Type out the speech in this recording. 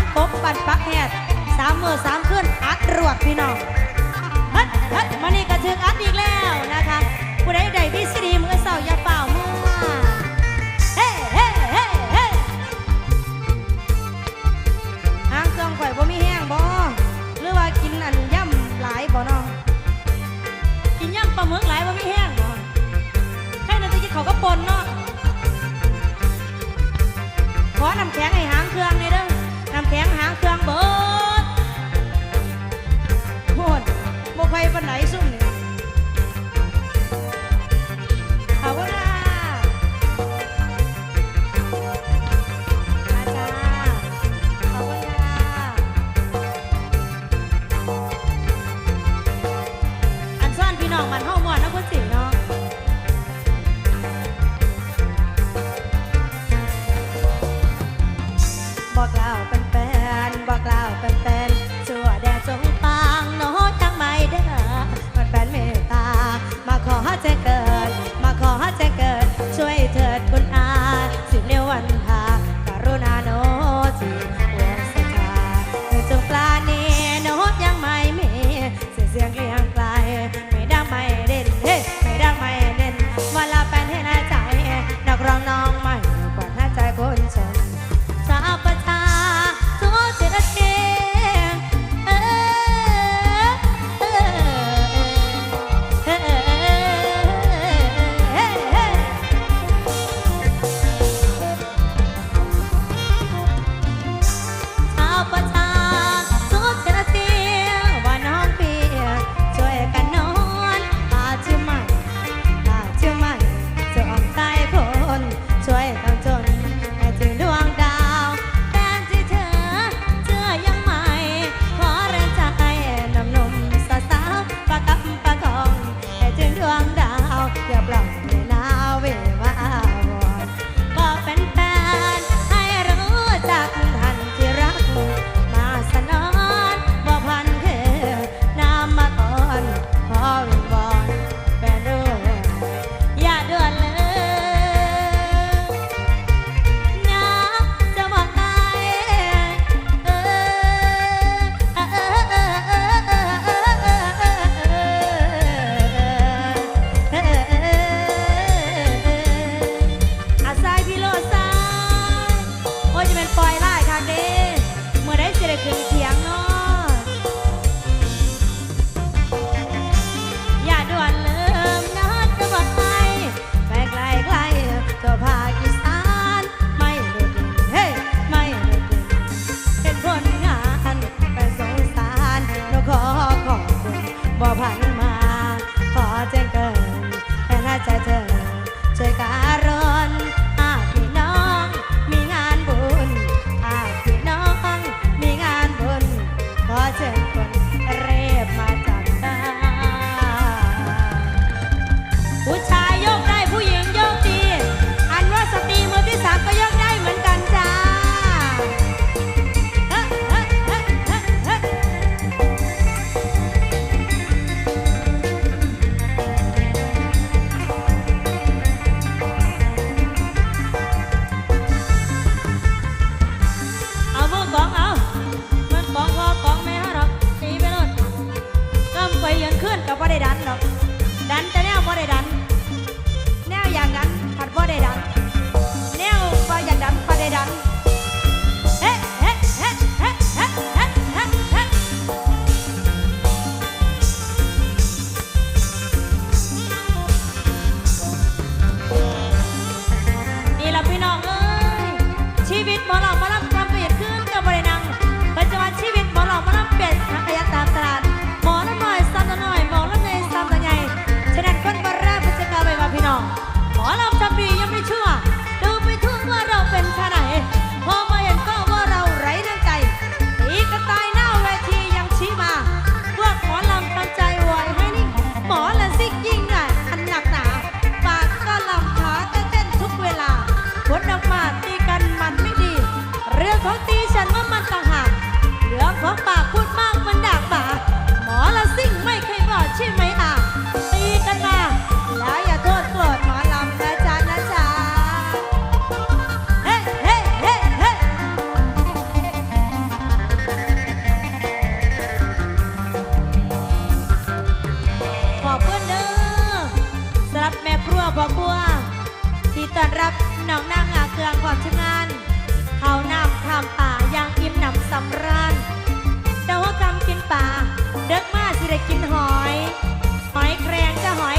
องกบปันปักแหดสามมือสามขึ้นอัดรวกพี่น้องฮัดฮัดมานี่กระชึงอัดอีกแล้วนะคะผู้ใดใดพี่สิดีมือเสาอย่าเป่ามือเฮ้เฮ้เฮ้เฮ้หางเครื่องข่อยบ่มีแห้งบ่หรือว่ากินอันย่ำหลายบ่น้องกินย่ำปลาหมึกหลายบ่มีแห้งบ่ใค่นั้จะกินเขาก็ปนเนาะขอน้ำแข็งไอ้ can ต้อนรับน้องนางงาเกลืองความชงานเขานำทำป่ายางอิ่มหนำสำรานเดาวกรรำกินป่า เด็กมาสิได้กินหอย หอยแครงจะหอย